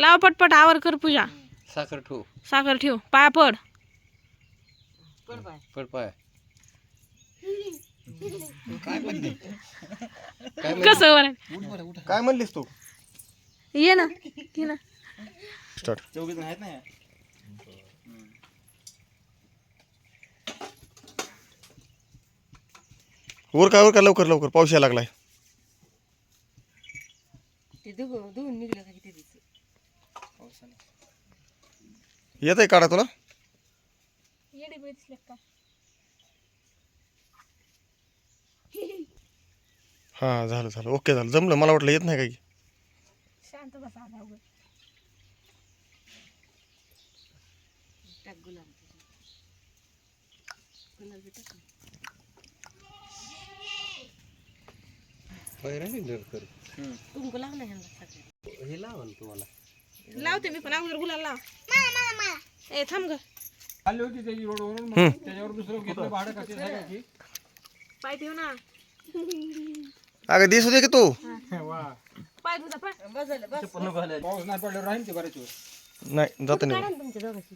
लाव पटपट आवर कर पूजा. साखर ठेव. साखर ठेव. पाया पड. पड पाय. काय म्हणली काय म्हणली कसं बरं काय म्हणलीस तू? ये ना ये ना. स्टार्ट चौघीजण आहेत ना वर काय वर का लवकर लवकर. पाऊस यायला लागलाय. ते धुवून धुवून निघलं का किती दिवस? येत आहे काढा तुला. हा झालं झालं. ओके झालं. जमलं. मला वाटलं येत नाही काही. शांत हे लावते मी पण अगोदर गुलाल लाव. ए थांब ग. आली होती त्याची रोडवरून मग त्याच्यावर दुसरं घेतलं भाडं कशी पाय ठेव ना. अगं दिसू दे की तू. वा. पाय तुझा पाय. बस झालं बस. पाऊस नाही पडल्यावर राहील ते बरेच दिवस नाही जात नाही काढा ना तुमच्या दोघांची.